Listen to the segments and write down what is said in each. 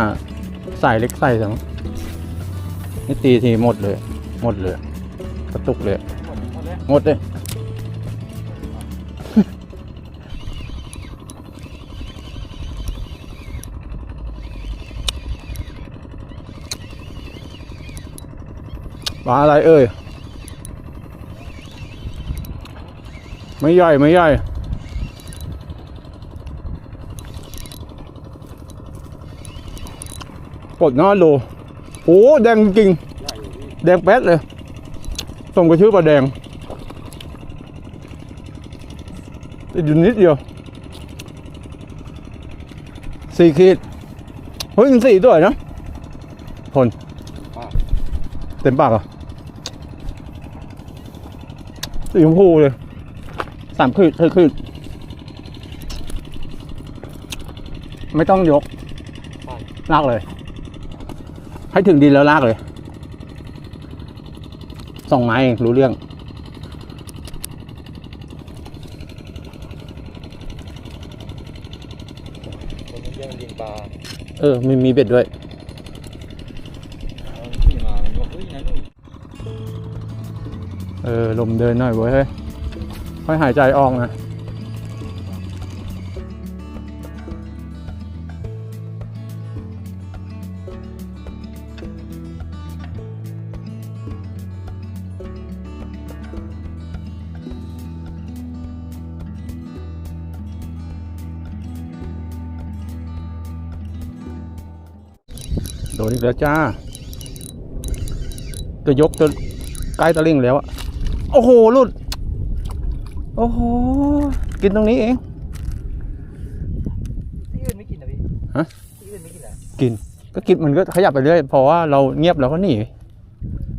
าสายเล็กใส่สังนี่ตีทีหมดเลย หมดเลย กระตุกเลย หมดหมดแล้วหมดเลย ปลาอะไรเอ่ย ไม่ใหญ่ไม่ใหญ่ กดหน้าโลโอ้แดงจริงใหญ่อยู่พี่แดงแป๊ดเลยสมกับชื่อปลาแดงติดอยู่นิดเดียวสี่ขีดเฮ้ยมันสี่ตัวนะพลเต็มปากเหรอสีชมพูเลยสามขีดสี่ขีดไม่ต้องยกลากเลย ให้ถึงดินแล้วลากเลยสองไม้เองรู้เรื่อง คนเลี้ยงเลี้ยงปลาเออมีมีเบ็ดด้วย เอาขึ้นมามันบอกเฮ้ยนั่นนู่นเออ ลมเดินหน่อยเว้ยเฮ้ยค่อยหายใจออกนะ นอีกแล้วจ้า จะยกจนใกล้ตะลิ่งแล้วอะโอ้โหลุด โอ้โห กินตรงนี้เองที่อื่นไม่กินนะพี่ฮะที่อื่นไม่กินนะกิน ก็กินมันก็ขยับไปเรื่อยเพราะว่าเราเงียบเราก็หนี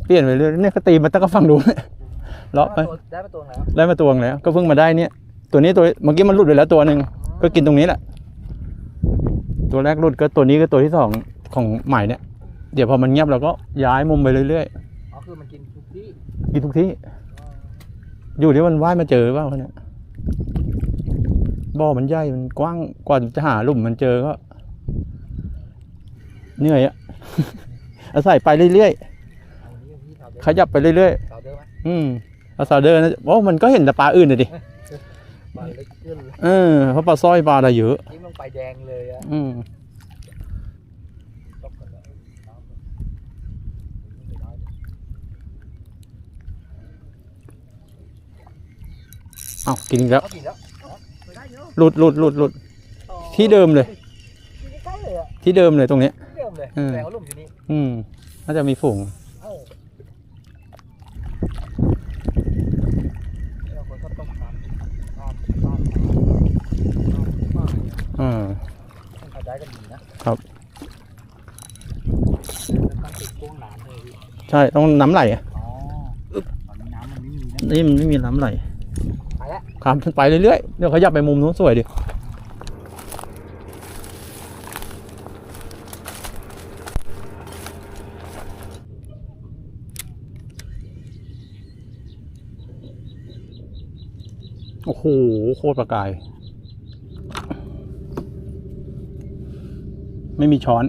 เปลี่ยนไปเรื่อยเนี่ยก็ตีมันตั้งก็ฟังดูเลาะไปได้มาตัวแล้วได้มาตัวงแล้ว ก็เพิ่งมาได้เนี่ย ตัวนี้ตัวเมื่อกี้มันหลุดไปแล้วตัวหนึ่งก็กินตรงนี้แหละตัวแรกหลุดก็ตัวนี้ก็ตัวที่สอง ของใหม่เนี่ย เดี๋ยวพอมันเงียบเราก็ย้ายมุมไปเรื่อยอ๋อคือมันกินทุกที่ๆกินทุกที่ อยู่ที่มันว่ายมาเจอเปล่าเนี่ยบ่อมันใหญ่มันกว้างกว่าจะหาหลุมมันเจอก็เหนื่อยอะ อาศัยไปเรื่อยเอานี้พี่ทำได้ๆขยับไปเรื่อยเต่าเดิมไหมๆอืมอาซาเดอร์นะโอ้มันก็เห็นแต่ปลาอื่นเลยดิปลาเล็กขึ้นเลยเออเพราะปลาสร้อยปลาอะไรเยอะจิ้มลงไปแดงเลยอะอืม ตกกันแล้วน้ำมัน เอ้ากินอีกแล้วเอากินแล้วไปได้เนาะหลุดหลุดหลุดหลุดต่อที่เดิมเลยใกล้ๆเลยอะที่เดิมเลยตรงเนี้ยที่เดิมเลยเออแต่เขาหลุมอยู่นี่อืมน่าจะมีฝูงเอ้าเอาคนก็ต้องทำทำทำทำทำอ่าทำได้ก็ดีนะครับต้องติดพ่วงน้ำเลยพี่ใช่ต้องน้ำไหลอะอ๋อตอนนี้น้ำมันไม่มีนะนี่มันไม่มีน้ำไหลไปแล้ว ข้ามไปเรื่อยๆเดี๋ยวขยับไปมุมนู้นสวยดิโอ้โหโคตรประกาย ไม่มีช้อน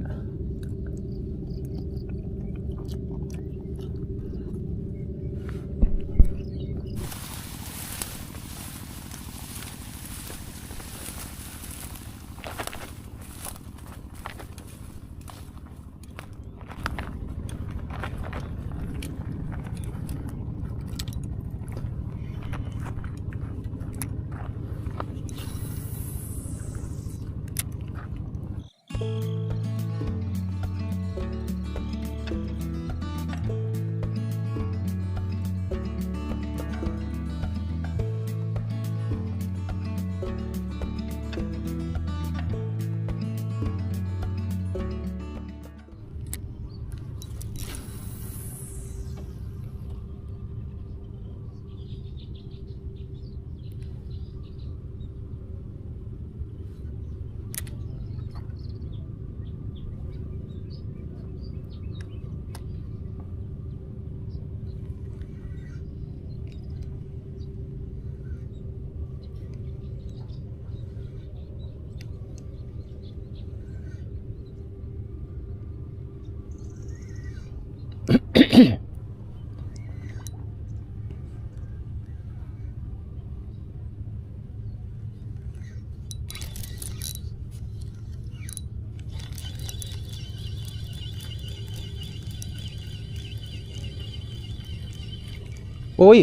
โอ้ย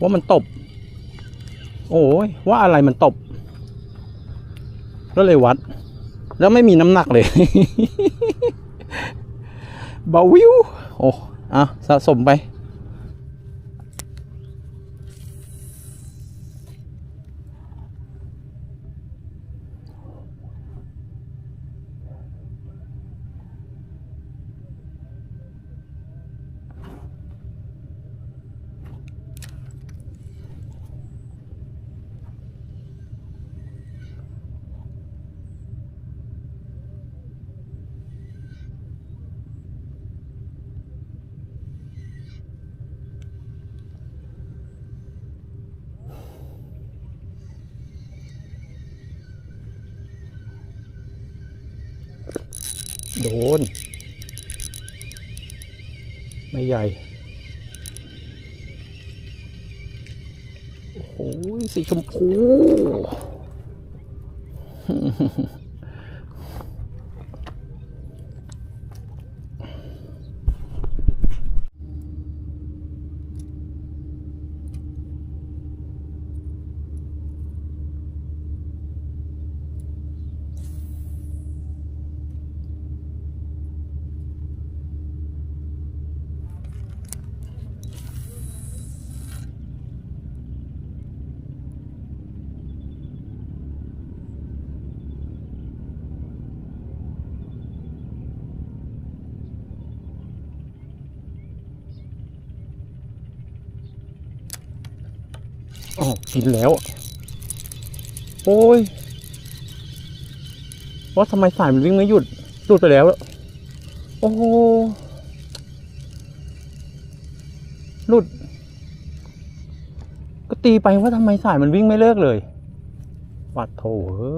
ว่ามันตบ โอ้ย ว่าอะไรมันตบ ก็เลยวัด แล้วไม่มีน้ำหนักเลยเบาวิว โอ้อะสะสมไป โดน ไม่ใหญ่ โอ้โหสีชมพู อ๋อกินแล้ว โอ้ยว่าทำไมสายมันวิ่งไม่หยุดหลุดไปแล้ว โอ้โหหลุด ก็ตีไปว่าทำไมสายมันวิ่งไม่เลิกเลย วัดโถเอ้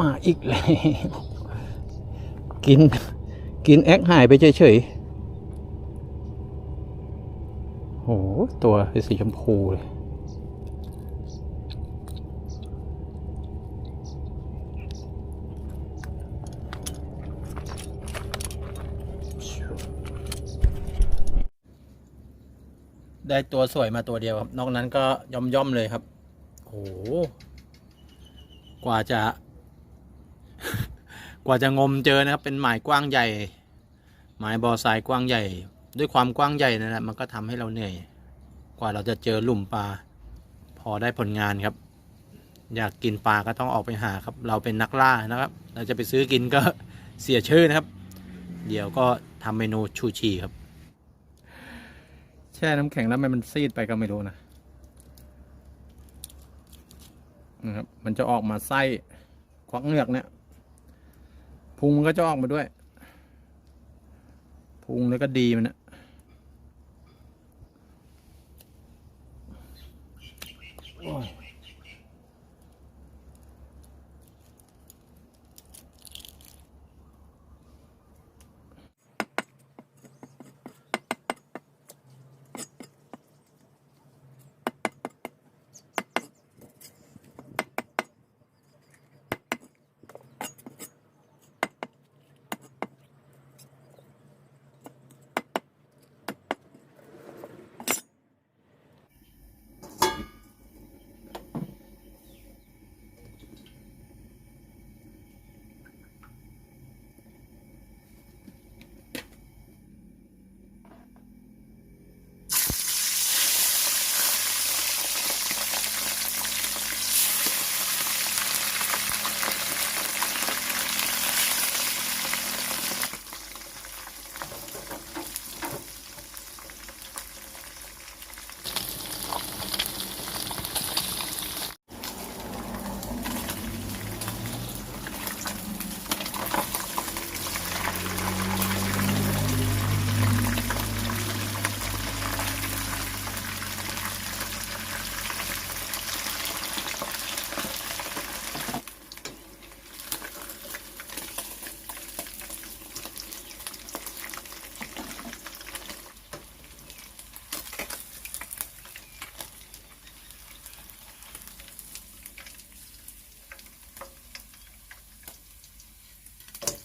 มาอีกแล้ว กิน กินแอคหายไปเฉยๆโห ตัวเป็นสีชมพูเลยได้ตัวสวยมาตัวเดียวครับ นอกนั้นก็ย่อมย่อมๆเลยครับ โอ้โหกว่าจะ กว่าจะงมเจอนะครับ เป็นหมายกว้างใหญ่ หมายบอทรายกว้างใหญ่ ด้วยความกว้างใหญ่นั่นแหละมันก็ทำให้เราเหนื่อย กว่าเราจะเจอหลุมปลาพอได้ผลงานครับ อยากกินปลาก็ต้องออกไปหาครับ เราเป็นนักล่านะครับ เราจะไปซื้อกินก็เสียชื่อนะครับ เดี๋ยวก็ทำเมนูชูชีครับ แช่น้ำแข็งแล้วมันมันซีดไปก็ไม่รู้นะนะครับมันจะออกมาไส้ควักเงือกเนี่ย พุงมันก็จะออกมาด้วย พุงแล้วก็ดีมันนะโอ้ย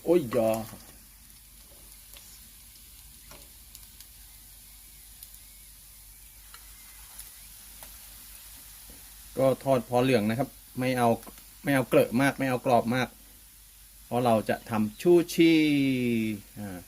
โอ้ยยอก็ทอดพอเหลืองนะครับ ไม่เอาไม่เอาเกลอะมาก ไม่เอากรอบมาก เพราะเราจะทำชูชีอ่า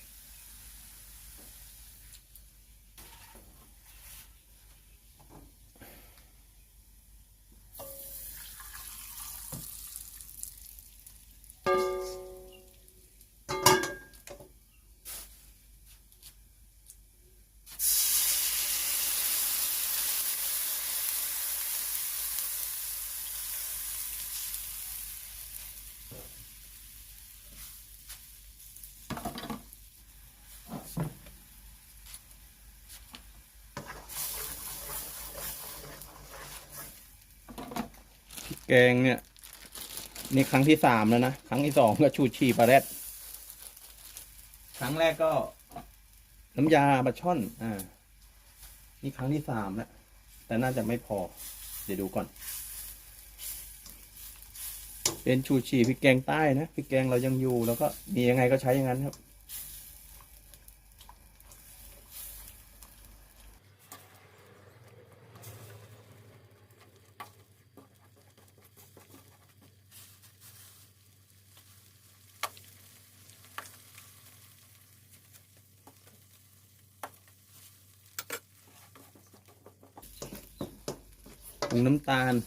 แกงเนี่ย นี่ครั้งที่สามแล้วนะ ครั้งที่สองก็ชูชีปลาแรดครั้งแรกก็ น้ำยาปลาช่อน อ่า นี่ครั้งที่สามแล้ว แต่น่าจะไม่พอ เดี๋ยวดูก่อน เป็นชูชีพริกแกงใต้นะพริกแกงเรายังอยู่แล้วก็มียังไงก็ใช้อย่างนั้นครับ ผ ง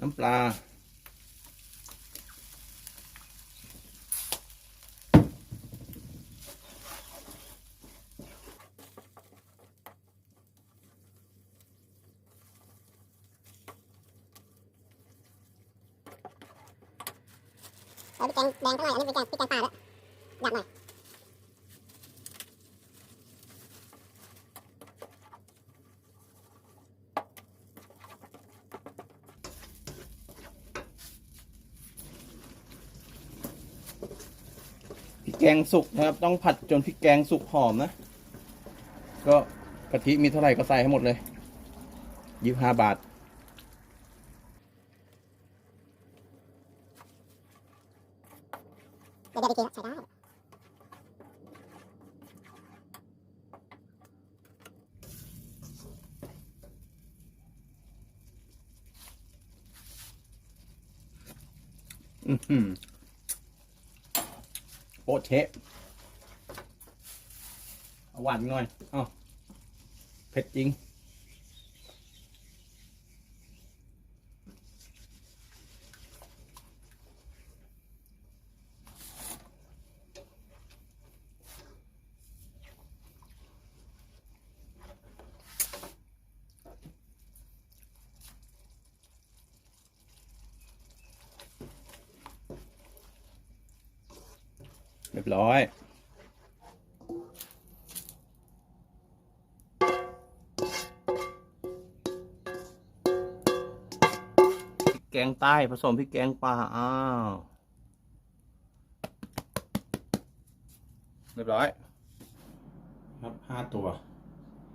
น้ำตาลน้ำปลาเอาพริกแกงแดงเท่าไหร่อันนี้พริกแกงพริกแกงป่าด้วยหยับหน่อย พริกแก งสุกนะครับ ต้องผัดจนพริกแกงสุกหอมนะ ก็กะทิมีเท่าไหร่ก็ใส่ให้หมดเลยยี่ห้าบาทเดี๋ยวเดี๋ยวอีกทีใส่ได้ อือหือโปะ เทะเอาหวานหน่อย เอ้าเผ็ดจริง รียบร้อย แกงใต้ผสมพริกแกงป่า อ้าว เรียบร้อย ครับห้าตัว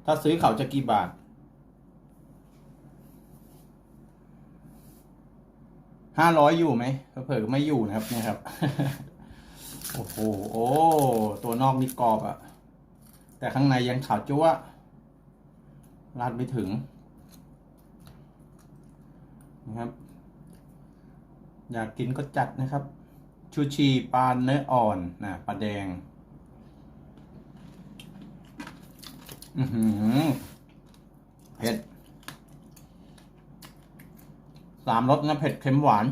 ถ้าซื้อเขาจะกี่บาทห้าร้อยอยู่ไหมเผื่อไม่อยู่นะครับเนี่ยครับ โอ้โห โอ้ ตัวนอกนี่กรอบอะแต่ข้างในยังขาวจั๊วะราดไม่ถึง นะครับ อยากกินก็จัดนะครับ ชูชีปลาเนื้ออ่อนนะปลาแดง อือหือเผ็ดสามรสนะเผ็ดเค็มหวาน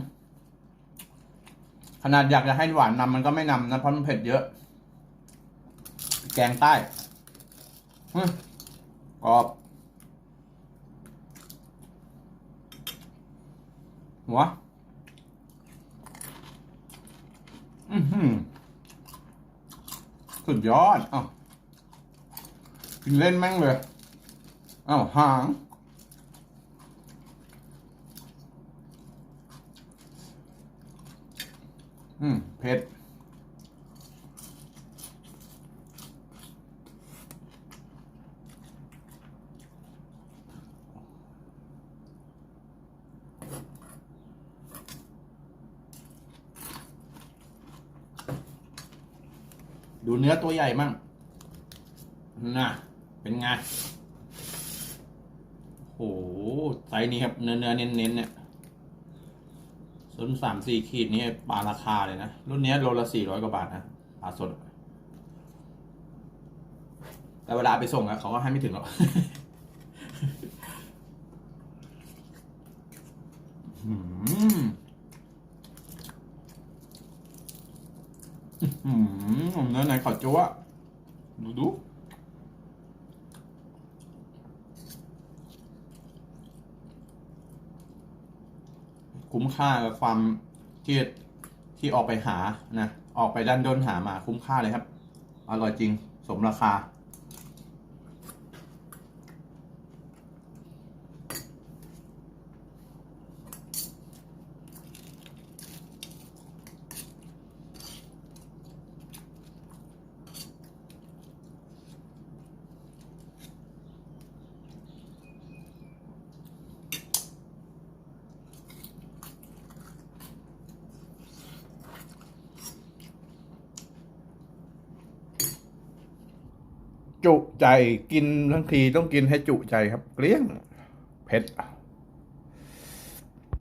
ขนาดอยากจะให้หวานนำมันก็ไม่นำนะเพราะมันเผ็ดเยอะ แกงใต้กรอบ หัวอือหือสุดยอดอ้าวกินเล่นแม่งเลยอ้าวหาง อืมเผ็ดดูเนื้อตัวใหญ่มั่งน่ะ เป็นไงโอ้โหไซส์นี้ครับ เนื้อเนื้อเน้นเน้นๆเนี่ย ส่นสามสี่ขีดนี่ปลาราคาเลยนะ รุ่นนี้โลละสี่ร้อยกว่าบาทนะปลาสด แต่เวลาไปส่งอะเขาก็ให้ไม่ถึงหรอกอืมอืมเนื้อในขอจัวะดูดู คุ้มค่ากับความที่ที่ออกไปหานะออกไปดันด้นหามาคุ้มค่าเลยครับ อร่อยจริงสมราคา จุใจกินทั้งทีต้องกินให้จุใจครับ เกลี้ยงเผ็ด